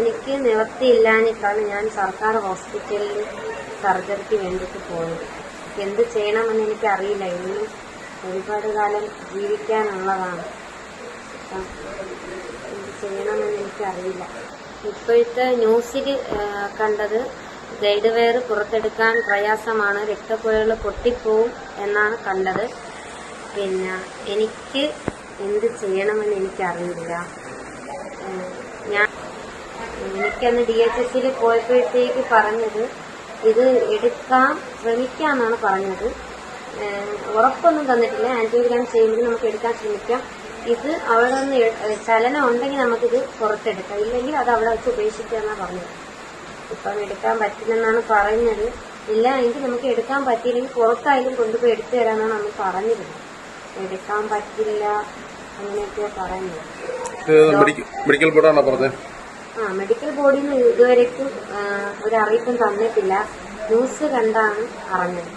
എനിക്ക് നിവർത്തിയില്ലാഞ്ഞിട്ടാണ് ഞാൻ സർക്കാർ ഹോസ്പിറ്റലിൽ സർജറിക്ക് വേണ്ടിയിട്ട് പോയത്. എന്ത് ചെയ്യണമെന്ന് എനിക്ക് അറിയില്ല ഇനിയും ഒരുപാട് കാലം ജീവിക്കാനുള്ളതാണ്. എന്ത് ചെയ്യണമെന്ന് എനിക്കറിയില്ല. ഇപ്പോഴത്തെ ന്യൂസിൽ കണ്ടത് ഗൈഡ് വെയർ പുറത്തെടുക്കാൻ പ്രയാസമാണ് രക്തക്കുഴകൾ പൊട്ടിപ്പോവും എന്നാണ് കണ്ടത്. പിന്നെ എനിക്ക് എന്ത് ചെയ്യണമെന്ന് എനിക്കറിയില്ല. ഞാൻ എനിക്കന്ന് ഡി എച്ച് എസിൽ പോയപ്പോഴത്തേക്ക് പറഞ്ഞത് ഇത് എടുക്കാം ശ്രമിക്കാമെന്നാണ് പറഞ്ഞത്. ഉറപ്പൊന്നും തന്നിട്ടില്ല. ആന്റിഗ്രാം ചെയ്യുമ്പോൾ നമുക്ക് എടുക്കാൻ ശ്രമിക്കാം. ഇത് അവിടെ നിന്ന് ചലനം ഉണ്ടെങ്കിൽ നമുക്കിത് പുറത്തെടുക്കാം. ഇല്ലെങ്കിൽ അത് അവിടെ വെച്ച് ഉപേക്ഷിക്കാമെന്നാണ് പറഞ്ഞത്. ഇപ്പം എടുക്കാൻ പറ്റില്ലെന്നാണ് പറയുന്നത്. ഇല്ല എങ്കിൽ നമുക്ക് എടുക്കാൻ പറ്റിയില്ലെങ്കിൽ പുറത്തായാലും കൊണ്ടുപോയി എടുത്തു തരാമെന്നാണ് നമ്മൾ പറഞ്ഞിരുന്നത് എടുക്കാൻ പറ്റില്ല അങ്ങനെയൊക്കെയാണ് പറയുന്നത്. മെഡിക്കൽ ബോർഡാണോ പറഞ്ഞത്? ആ മെഡിക്കൽ ബോർഡിൽ നിന്ന് ഇതുവരേക്കും ഒരു അറിയിപ്പും തന്നിട്ടില്ല. ന്യൂസ് കണ്ടാണ് അറിഞ്ഞത്.